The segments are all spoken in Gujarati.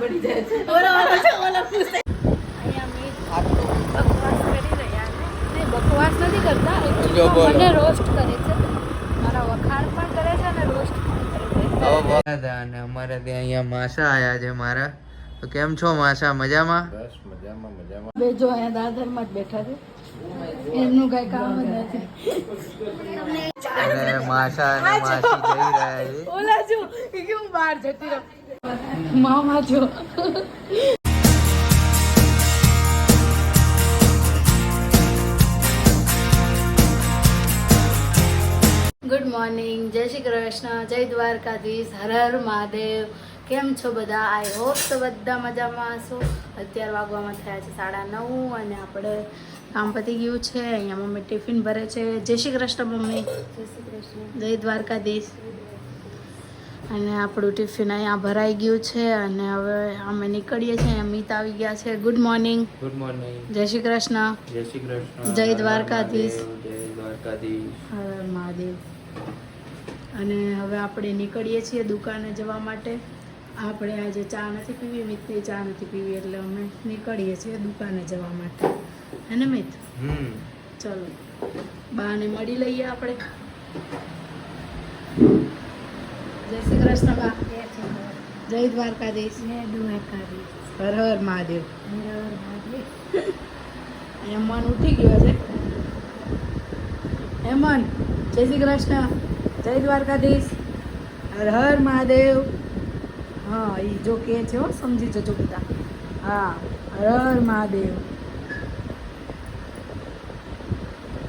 પડી જાય છે. ઓલો ઓલો છે ઓલો ખુશ થઈ અહીંયા મીત બકવાસ કરી રહ્યા છે. બકવાસ નથી કરતા જો actually બોલો. મને રોસ્ટ કરે છે. મારા વખાણ પણ કરે છે અને રોસ્ટ પણ કરે અને અમારે ત્યાં અહીંયા માસા આવ્યા છે મારા. તો કેમ છો માસા? મજામાં? બે જો અહીંયા દાદરમાં જ બેઠા છે. એમનું કઈ કામ જ નથી. માસા અને માસી જઈ રહ્યા છે. ઓલા જો બહાર જતી રહો? મામા જો ગુડ મોર્નિંગ જય શ્રી કૃષ્ણ. જય દ્વારકાધીશ. હર હર મહાદેવ. કેમ છો બધા? આઈ હોપ તો બધા મજામાં છો અત્યાર વાગવામાં થયા છે સાડા નવ અને આપણે કામ પતી ગયું છે. અહીંયા મમ્મી ટિફિન ભરે છે. જય શ્રી કૃષ્ણ મમ્મી. જય શ્રી કૃષ્ણ. જય દ્વારકાધીશ. અને આપણું ટિફિન અહીંયા ભરાઈ ગયું છે અને હવે અમે નીકળીએ છીએ. અહીંયા મીત આવી ગયા છે. ગુડ મોર્નિંગ ગુડ મોર્નિંગ જય શ્રી કૃષ્ણ. જય શ્રી કૃષ્ણ. જય દ્વારકાધીશ. જય દ્વારકાધીશ. હર હર મહાદેવ. અને હવે આપણે નીકળીએ છીએ દુકાને જવા માટે. આપણે આજે ચા નથી પીવી મિતની ચા નથી પીવી એટલે અમે નીકળીએ છીએ દુકાને જવા માટે. હે ને મિત? ચલો. બાને મળી લઈએ આપણે. જય શ્રી કૃષ્ણ બા. જય દ્વારકાધીશ. દ્વારકાધીશ. હર હર મહાદેવ. અહીંયા મન ઉઠી ગયો છે. હેમન જય શ્રી કૃષ્ણ. જય દ્વારકાધીશ. હર હર મહાદેવ. હા એ જો કે છે હો સમજી જજો બધા. હા હર હર મહાદેવ.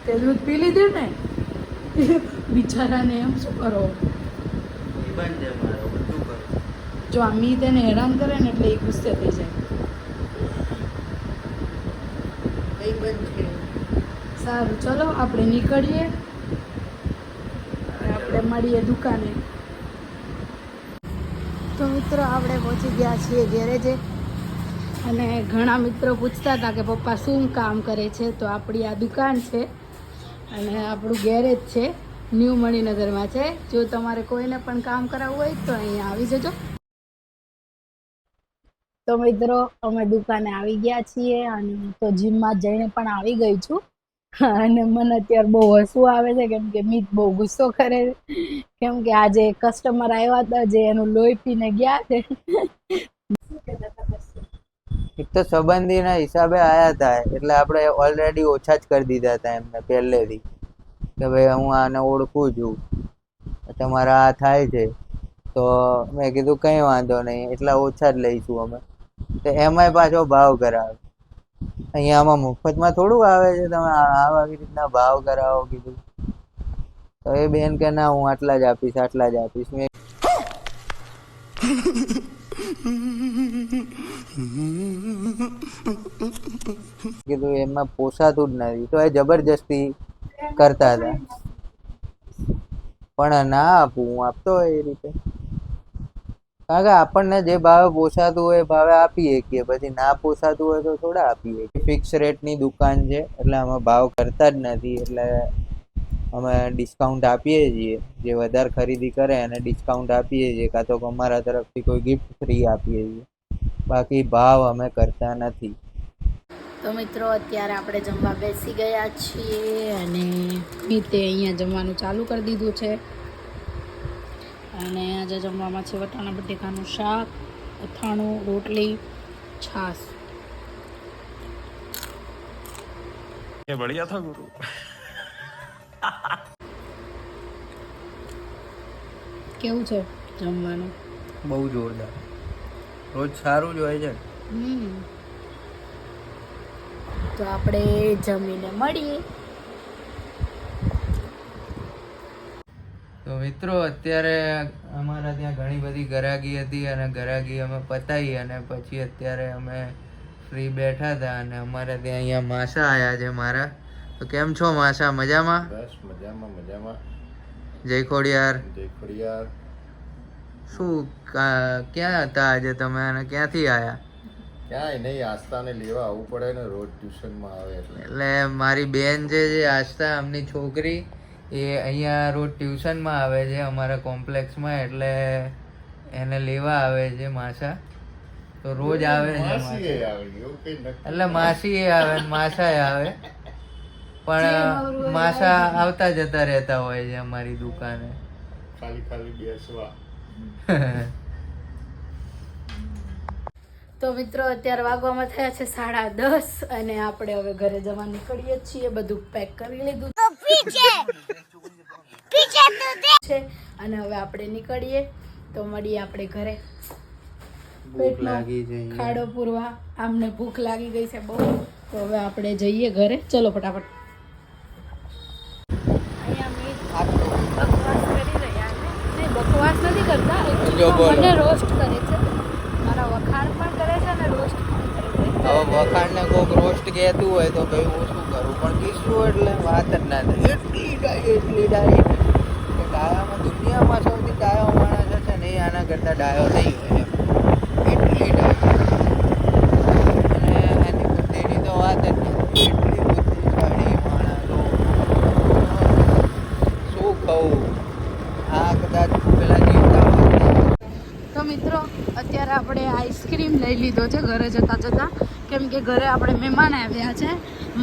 તે દૂધ પી લીધું ને? બિચારાને એમ શું કરો? ઈ છે મારો બધું કરો. જો આ મી તેને હેરાન કરે ને એટલે એ ગુસ્સે થઈ જાય. સારું ચલો આપણે નીકળીએ. આપણે મળીએ દુકાને. તો મિત્રો આપણે પહોંચી ગયા છીએ ગેરેજે. અને ઘણા મિત્રો પૂછતા હતા કે પપ્પા શું કામ કરે છે? તો આપણી આ દુકાન છે અને આપણું ગેરેજ છે. ન્યૂ મણિનગરમાં છે. જો તમારે કોઈને પણ કામ કરાવવું હોય તો અહીંયા આવી જજો. તો મિત્રો, અમે દુકાને આવી ગયા છીએ અને તો જીમમાં જઈને પણ આવી ગઈ છું. અને મને અત્યારે બહુ હસવું આવે છે, કેમ કે મિત બહુ ગુસ્સો કરે. કેમ કે આજે કસ્ટમર આવ્યા હતા જે એનું લોહી પીને ગયા છે. એક તો સંબંધીના હિસાબે આયા હતા, એટલે આપણે ઓલરેડી ઓછા જ કરી દીધા હતા એમને પહેલેથી. કે ભાઈ હું આને ઓળખું છું. તમારા આ થાય છે. તો મેં કીધું કંઈ વાંધો નહીં, એટલા ઓછા જ લઈશું અમે. તો એમાંય પાછો ભાવ કરાવે. અહીંયા આમાં મફતમાં થોડું આવે છે, તમે આવી રીતના ભાવ કરાવો કીધું. તો એ બેન કે, ના, હું આટલા જ આપીશ, આટલા જ આપીશ. મેં કીધું, એમાં પોસાતું જ નથી. તો એ જબરજસ્તી કરતા હતા. પણ ના આપું, હું આપતો હોય એ રીતે. કારણ કે આપણને જે ભાવે પોસાતું હોય એ ભાવે આપીએ કે પછી ના પોસાતું હોય તો થોડા આપીએ ફિક્સ રેટની દુકાન છે, એટલે આમાં ભાવ કરતા જ નથી. એટલે અમે ડિસ્કાઉન્ટ આપીએ છીએ. જે વધારે ખરીદી કરે એને ડિસ્કાઉન્ટ આપીએ છીએ. કાં તો અમારા તરફથી કોઈ ગિફ્ટ ફ્રી આપીએ છીએ. બાકી ભાવ અમે કરતા નથી. તો મિત્રો અત્યારે આપણે જમવા બેસી ગયા છીએ અને મિતે અહીંયા જમવાનું ચાલુ કરી દીધું છે. અને આજે જમવામાં છે વટાણા બટેકાનું શાક અથાણું રોટલી છાશ. બળિયા થા ગુરુ. કેવું છે જમવાનું? બહુ જોરદાર. રોજ સારું જ હોય છે હમ. તો આપણે જમીને મળીએ. તો મિત્રો અત્યારે અમારા ત્યાં ઘણી બધી ગરાગી હતી અને ગરાગી અમે પતાવી અને પછી અત્યારે અમે ફ્રી બેઠા હતા અને અમારે ત્યાં અહીંયા માસા આવ્યા છે મારા. તો કેમ છો માસા? મજામાં? બસ મજામાં મજામાં. જય ખોડિયાર. જય ખોડિયાર. શું કા- ક્યાં હતા આજે તમે અને ક્યાંથી આયા? ક્યાંય નહીં આસ્થાને લેવા આવવું પડે ને રોજ ટ્યુશનમાં આવે એટલે. એટલે મારી બેન છે જે આસ્થા એમની છોકરી એ અહીંયા રોજ ટ્યુશનમાં આવે છે અમારા કોમ્પ્લેક્સમાં એટલે એને લેવા આવે છે માસા. તો રોજ આવે છે માસી. આવે એવું કઈ નક્કી એટલે માસી એ આવે. ને માસા એ આવે પણ માસા આવતા જતા રહેતા હોય છે અમારી દુકાને. ખાલી ખાલી બેસવા. તો મિત્રો અત્યારે વાગવામાં થયા છે સાડા દસ અને આપણે હવે ઘરે જવા નીકળીએ છીએ. બધું પેક કરી લીધું. છે. અને હવે આપણે નીકળીએ. તો મળીએ આપણે ઘરે. ભૂખ લાગી છે ખાડો પૂરવા. આમને ભૂખ લાગી ગઈ છે બહુ. તો હવે આપણે જઈએ ઘરે. ચલો ફટાફટ. અહીંયા બકવાસ કરી રહ્યા છે. નહીં બકવાસ નથી કરતા. મને રોસ્ટ કરે છે મારા વખાણ પણ કરે છે અને રોસ્ટ પણ કરે છે હવે વખાણને કોઈક રોસ્ટ કહેતું હોય તો ભાઈ હું શું કરું? પણ કીશું એટલે વાત જ ના થાય. એટલી ડાય એટલી ડાય કે ડાયામાં દુનિયામાં સૌથી ડાયો માણસ હશે ને આના કરતાં ડાયો નહીં હોય એટલી ડાય. અને એની બુદ્ધિની તો વાત જ નથી શું કહું? આ કદાચ પેલા તો મિત્રો, અત્યારે આપણે આઈસ્ક્રીમ લઈ લીધો છે, ઘરે જતા જતા. કેમ કે ઘરે આપણે મહેમાન આવ્યા છે.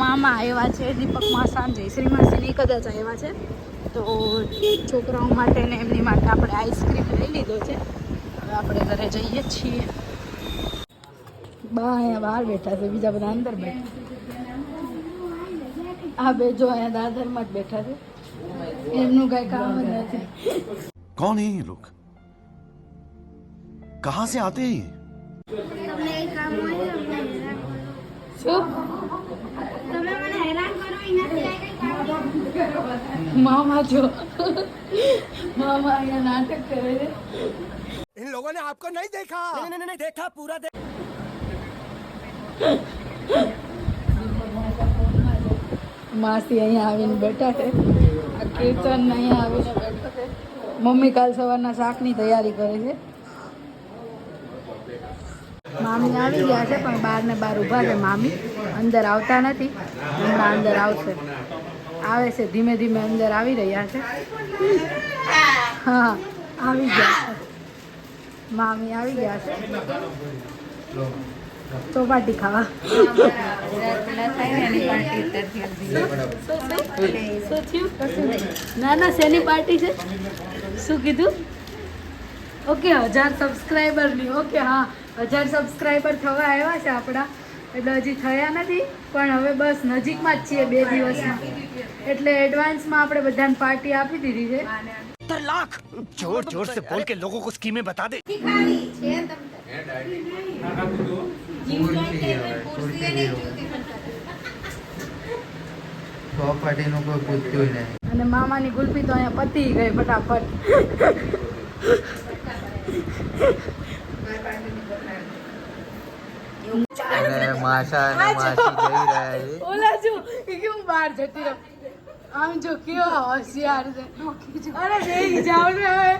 મામા આવ્યા છે દીપક માસા જયશ્રી માસીની કદાચ આવ્યા છે. તો છોકરાઓ માટે ને એમની માટે આપણે આઈસ્ક્રીમ લઈ લીધો છે. હવે આપણે ઘરે જઈએ છીએ. બા અહીંયા બહાર બેઠા છે બીજા બધા અંદર બેઠા. આ બે જો અહીંયા દાદરમાં જ બેઠા છે. એમનું કઈ કામ જ નથી. કોણ હે લોક કહા સે આતે હૈ તમને કામ હોય શું મામા જો મામા અહીંયા નાટક કરે છે इन लोगों ने आपको नहीं देखा नहीं नहीं नहीं देखा पूरा देखा માસી અહીંયા આવીને બેઠા છે આ કીર્તન અહીંયા આવીને બેઠો છે મમ્મી કાલ સવારના શાકની તૈયારી કરે છે મામી આવી ગયા છે, પણ બહાર ને બહાર ઊભા છે મામી. અંદર આવતા નથી. હમણાં અંદર આવશે. આવે છે, ધીમે ધીમે અંદર આવી રહ્યા છે. હા, આવી ગયા છે. મામી આવી ગયા છે. ચોપાટી ખાવા. ના ના, શેની પાર્ટી છે? શું કીધું? ઓકે, હજાર સબસ્ક્રાઈબરની ઓકે, હા. હજાર સબસ્ક્રાઈબર થવા આવ્યા છે આપણા. એટલે હજી થયા નથી પણ હવે બસ નજીકમાં જ છીએ બે દિવસમાં એટલે એડવાન્સમાં આપણે બધાને પાર્ટી આપી દીધી છે. લાખ! જોર જોર સે બોલ કે લોકો કો સ્કીમે બતા દે. અને મામાની ગુલ્ફી તો અહીંયા પતી ગઈ ફટાફટ. માસા અને માસી જઈ રહ્યા છે. ઓલા જો કે કેવું બહાર જતી રહે? આમ જો કેવો હોશિયાર છે. અરે જઈ જાવ ને હવે.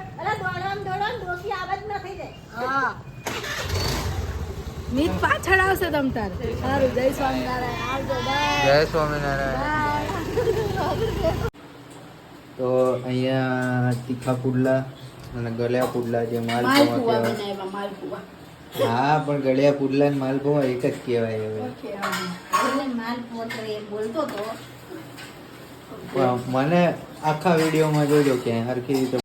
હા. મીત પાછળ આવશે તમ તાર. સારું જય સ્વામિનારાયણ. આવજો જય સ્વામિનારાયણ. તો અહીંયા તીખા પુડલા અને ગળ્યા પુડલા જે માલ માલપુઆ બનાવ્યા માલપુઆ. હા પણ ગળ્યા પુડલા ને માલપુઆ એક જ કહેવાય હવે. મને આખા વિડીયોમાં જોજો કે હરખી રીતે.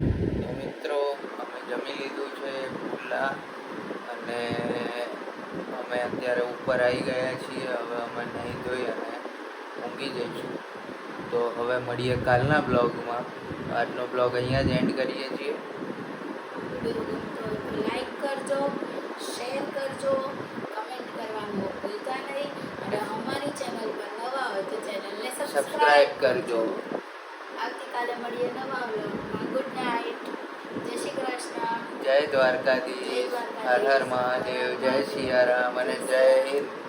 મિત્રો અમે જમી લીધું છે પુડલા અને અમે અત્યારે ઉપર આવી ગયા છીએ હવે અમે નહીં ધોઈ અને ઊંઘી જઈશું. તો હવે મળીએ કાલના બ્લોગમાં. આજનો બ્લોગ અહીંયા જ એન્ડ કરીએ છીએ. લાઈક કરજો. શેર કરજો કમેન્ટ કરવાનું ભૂલતા નહીં. અને અમારી ચેનલ પર નવા હોય તો ચેનલને સબસ્ક્રાઇબ કરજો. આવતીકાલે મળીએ નવા વ્લોગમાં. ગુડ નાઇટ જય શ્રી કૃષ્ણ. જય દ્વારકાધીશ. હર હર મહાદેવ. જય સિયારામ અને જય હિન્દ.